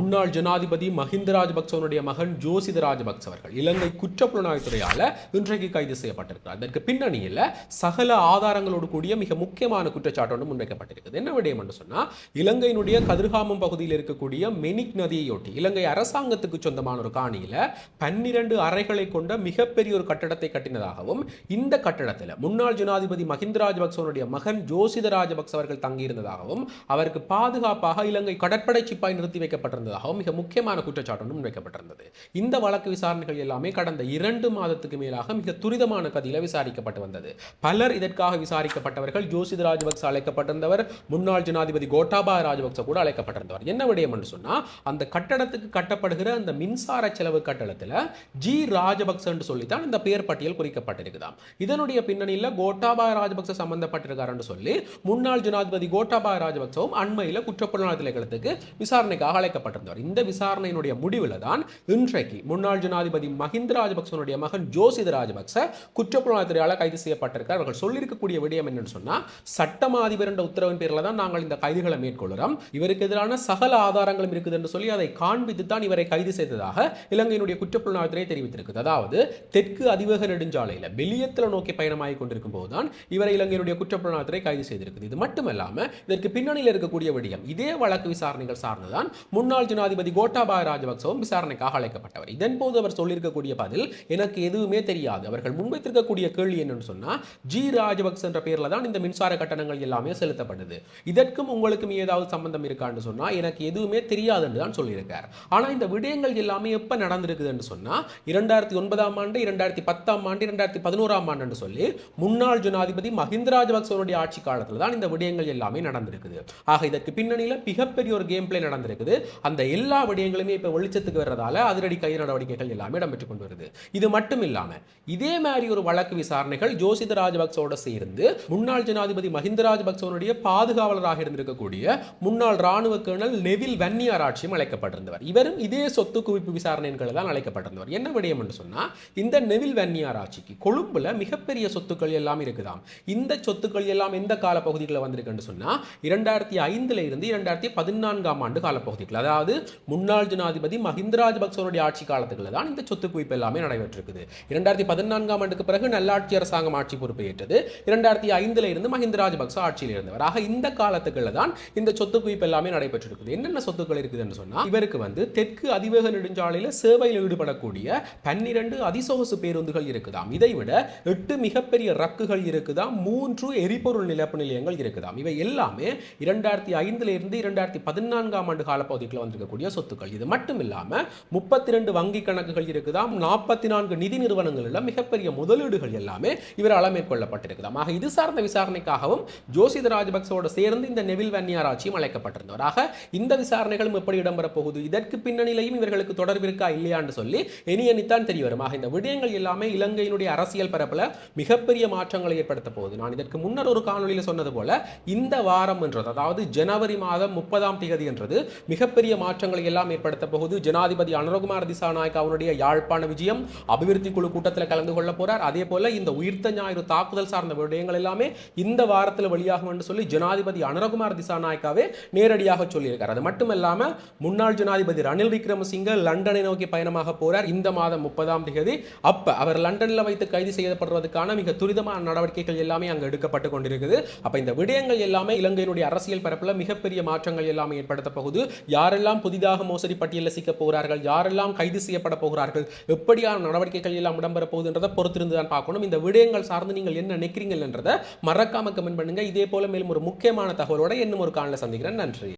முன்னாள் ஜனாதிபதி மஹிந்த ராஜபக்சவனுடைய மகன் ஜோசித ராஜபக்ச அவர்கள் இலங்கை குற்றப்புலனாய்வுத்துறையால இன்றைக்கு கைது செய்யப்பட்டிருக்கிறார். அதற்கு பின்னணியில் சகல ஆதாரங்களோடு கூடிய மிக முக்கியமான குற்றச்சாட்டு ஒன்று முன்வைக்கப்பட்டிருக்குது. என்ன விடயம் என்று சொன்னால் இலங்கையினுடைய கதிர்காமம் பகுதியில் இருக்கக்கூடிய மெனிக் நதியையொட்டி இலங்கை அரசாங்கத்துக்கு சொந்தமான ஒரு காணியில பன்னிரண்டு அறைகளை கொண்ட மிகப்பெரிய ஒரு கட்டடத்தை கட்டினதாகவும் இந்த கட்டடத்தில் முன்னாள் ஜனாதிபதி மஹிந்த ராஜபக்சவனுடைய மகன் ஜோசித ராஜபக்ச அவர்கள் தங்கியிருந்ததாகவும் அவருக்கு பாதுகாப்பாக இலங்கை கடற்படை சிப்பாய் நிறுத்தி இருந்ததாகவும் மிக முக்கியமான குற்றச்சாட்டு ஒன்று முன்வைக்கப்பட்டிருந்தது. இந்த வழக்கு விசாரணைகள் எல்லாமே கடந்த இரண்டு மாதத்துக்கு மேலாக மிக துரிதமான கதியில் விசாரிக்கப்பட்டு வந்தது. பலர் இதற்காக விசாரிக்கப்பட்டவர்கள் ஜோசித் ராஜபக்ச அழைக்கப்பட்டிருந்தவர் முன்னாள் ஜனாதிபதி கோட்டாபாய ராஜபக்ச கூட அழைக்கப்பட்டிருந்தவர். என்ன விடயம் என்று சொன்னால் அந்த கட்டடத்துக்கு கட்டப்படுகிற அந்த மின்சார செலவு கட்டடத்தில் ஜி ராஜபக்ச என்று சொல்லித்தான் இந்த பெயர் பட்டியல் குறிக்கப்பட்டிருக்குதாம். இதனுடைய பின்னணியில் கோட்டாபாய ராஜபக்ச சம்பந்தப்பட்டிருக்காருன்னு சொல்லி முன்னாள் ஜனாதிபதி கோட்டாபாய ராஜபக்சவும் அண்மையில் குற்றப்புலனாய்வு திணைக்களத்துக்கு விசாரணைக்காக அழைக்கப்பட்டிருந்தார் அழைக்கப்பட்டிருந்தவர் இந்த விசாரணையினுடைய முடிவில் தான் இன்றைக்கு முன்னாள் ஜனாதிபதி மஹிந்த ராஜபக்சனுடைய மகன் ஜோசித ராஜபக்ச குற்றப்புலனாய்த்துறையால் கைது செய்யப்பட்டிருக்கிறார். அவர்கள் சொல்லியிருக்கக்கூடிய விடயம் என்னன்னு சொன்னால் சட்டமா அதிபர் என்ற உத்தரவின் பேரில் தான் நாங்கள் இந்த கைதுகளை மேற்கொள்கிறோம் இவருக்கு எதிரான சகல ஆதாரங்களும் இருக்குது என்று சொல்லி அதை காண்பித்து தான் இவரை கைது செய்ததாக இலங்கையினுடைய குற்றப்புலனாய்வுத்துறை தெரிவித்திருக்குது. அதாவது தெற்கு அதிவேக நெடுஞ்சாலையில் வெளியத்தில் நோக்கி பயணமாகி கொண்டிருக்கும் போதுதான் இவரை இலங்கையினுடைய குற்றப்புலனாய்த்துறை கைது செய்திருக்குது. இது மட்டுமல்லாமல் இதற்கு பின்னணியில் இருக்கக்கூடிய விடயம் இதே வழக்கு விசாரணைகள் சார்ந்துதான் முன்னாள் முன்னாள் ஜனாதிபதி கோட்டாபாய ராஜபக்சவும் விசாரணைக்காக அழைக்கப்பட்டவர். இதன் போது அவர் சொல்லியிருக்கக்கூடிய பதில் எனக்கு எதுவுமே தெரியாது. அவர்கள் முன்வைத்திருக்கக்கூடிய கேள்வி என்னன்னு சொன்னா ஜி ராஜபக்ச என்ற பேர்ல தான் இந்த மின்சார கட்டணங்கள் எல்லாமே செலுத்தப்படுது இதற்கும் உங்களுக்கும் ஏதாவது சம்பந்தம் இருக்கான்னு சொன்னா எனக்கு எதுவுமே தெரியாது என்று தான் சொல்லியிருக்கார். ஆனா இந்த விடயங்கள் எல்லாமே எப்ப நடந்திருக்குதுன்னு சொன்னா இரண்டாயிரத்தி ஒன்பதாம் ஆண்டு இரண்டாயிரத்தி பத்தாம் ஆண்டு இரண்டாயிரத்தி பதினோராம் ஆண்டு சொல்லி முன்னாள் ஜனாதிபதி மஹிந்த ராஜபக்சவருடைய ஆட்சி காலத்தில் தான் இந்த விடயங்கள் எல்லாமே நடந்திருக்குது. ஆக இதற்கு பின்னணியில் மிகப்பெரிய ஒரு கேம் பிளே நடந்திருக்குது. அந்த எல்லா விடயங்களுமே இப்போ வெளிச்சத்துக்கு வர்றதால அதிரடி கைது நடவடிக்கைகள் எல்லாமே இடம்பெற்று கொண்டு வருது. இது மட்டும் இல்லாம இதே மாதிரி ஒரு வழக்கு விசாரணைகள் ஜோசித ராஜபக்சோட சேர்ந்து முன்னாள் ஜனாதிபதி மஹிந்த ராஜபக்சோனுடைய பாதுகாவலராக இருந்திருக்கக்கூடிய முன்னாள் ராணுவ கேர்னல் நெவில் வன்னியார் ஆட்சியும் அழைக்கப்பட்டிருந்தவர். இவரும் இதே சொத்து குவிப்பு விசாரணைகள் தான் அழைக்கப்பட்டிருந்தவர். என்ன விடயம் என்று சொன்னா இந்த நெவில் வன்னியார் ஆட்சிக்கு கொழும்புல மிகப்பெரிய சொத்துக்கள் எல்லாம் இருக்குதாம். இந்த சொத்துக்கள் எல்லாம் எந்த காலப்பகுதிகளில் வந்திருக்குன்னு சொன்னா இரண்டாயிரத்தி ஐந்துல இருந்து இரண்டாயிரத்தி பதினான்காம் ஆண்டு காலப்பகுதிகள் அதாவது முன்னாள் ஜனாதிபதி மஹிந்த ராஜபக்சவனுடைய ஆட்சி காலத்துக்குள்ள தான் இந்த சொத்து குவிப்பு எல்லாமே நடைபெற்றிருக்குது. இரண்டாயிரத்தி பதினான்காம் ஆண்டுக்கு பிறகு நல்லாட்சி அரசாங்கம் ஆட்சி பொறுப்பு ஏற்றது. இரண்டாயிரத்தி ஐந்துல இருந்து மஹிந்த ராஜபக்ச ஆட்சியில் இருந்தவர். ஆக இந்த காலத்துக்குள்ள தான் இந்த சொத்து குவிப்பு எல்லாமே நடைபெற்றிருக்குது. என்னென்ன சொத்துக்கள் இருக்குதுன்னு சொன்னால் இவருக்கு வந்து தெற்கு அதிவேக நெடுஞ்சாலையில் சேவையில் ஈடுபடக்கூடிய பன்னிரண்டு அதிசொகசு பேருந்துகள் இருக்குதாம். இதை விட எட்டு மிகப்பெரிய ரக்குகள் இருக்குதாம். மூன்று எரிபொருள் நிலப்பு நிலையங்கள் இருக்குதாம். இவை எல்லாமே இரண்டாயிரத்தி ஐந்துல இருந்து இரண்டாயிரத்தி பதினான்காம் ஆண்டு காலப்பகுதிகளில் வந்திருக்கக்கூடிய சொத்துக்கள். இது மட்டும் இல்லாமல் முப்பத்தி ரெண்டு வங்கி கணக்குகள் இருக்குதாம். நாற்பத்தி நான்கு நிதி நிறுவனங்களில் மிகப்பெரிய முதலீடுகள் எல்லாமே இவரால் மேற்கொள்ளப்பட்டிருக்குதாம். ஆக இது சார்ந்த விசாரணைக்காகவும் ஜோசித ராஜபக்சவோட சேர்ந்து இந்த நெவில் வன்னியார் ஆட்சியும் அழைக்கப்பட்டிருந்தவர் ஆக இந்த விசாரணைகளும் எப்படி இடம்பெறப் போகுது? இதற்கு பின்னணியிலையும் இவர்களுக்கு தொடர்பு இருக்கா? இல்லையான்னு சொல்லி இனி எண்ணித்தான் தெரிய வரும். ஆக இந்த விடயங்கள் எல்லாமே இலங்கையினுடைய அரசியல் பரப்பில் மிகப்பெரிய மாற்றங்களை ஏற்படுத்த போகுது. நான் இதற்கு முன்னர் ஒரு காணொலியில் சொன்னது போல இந்த வாரம் என்றது அதாவது ஜனவரி மாதம் முப்பதாம் தேதி என்றது மிகப்பெரிய மாற்றங்களை எல்லாம் ஏற்படுத்த போகுது. ஜனாதிபதி அனுரகுமார் திசாநாயக் அவருடைய யாழ்ப்பாண விஜயம் அபிவிருத்தி குழு கூட்டத்தில் கலந்து கொள்ள போறார். அதே போல இந்த உயிர்த்த ஞாயிறு தாக்குதல் சார்ந்த விடயங்கள் எல்லாமே இந்த வாரத்தில் வெளியாகும் என்று சொல்லி ஜனாதிபதி அனுரகுமார் திசாநாயக்காவே நேரடியாக சொல்லியிருக்கார். அது மட்டும் இல்லாம முன்னாள் ஜனாதிபதி ரணில் விக்ரமசிங்க லண்டனை நோக்கி பயணமாக போறார். இந்த மாதம் முப்பதாம் தேதி. அப்ப அவர் லண்டனில் வைத்து கைது செய்யப்படுவதற்கான மிக துரிதமான நடவடிக்கைகள் எல்லாமே அங்கு எடுக்கப்பட்டு கொண்டிருக்குது. அப்ப இந்த விடயங்கள் எல்லாமே இலங்கையினுடைய அரசியல் பரப்பில் மிகப்பெரிய மாற்றங்கள் எல்லாமே ஏற்படுத்த போகுது. யாரெல்லாம் புதிதாக மோசடி பட்டியலில் சிக்க போகிறார்கள்? யாரெல்லாம் கைது செய்யப்பட போகிறார்கள்? எப்படியான நடவடிக்கைகள் எல்லாம் இடம்பெற போகுதுன்றதை பொறுத்திருந்து தான் பார்க்கணும். இந்த விடயங்கள் சார்ந்து நீங்கள் என்ன நினைக்கிறீங்கன்றதை மறக்காம கமெண்ட் பண்ணுங்க. இதே போல மேலும் ஒரு முக்கியமான தகவலோட இன்னும் ஒரு காலில் சந்திக்கிறேன். நன்றி.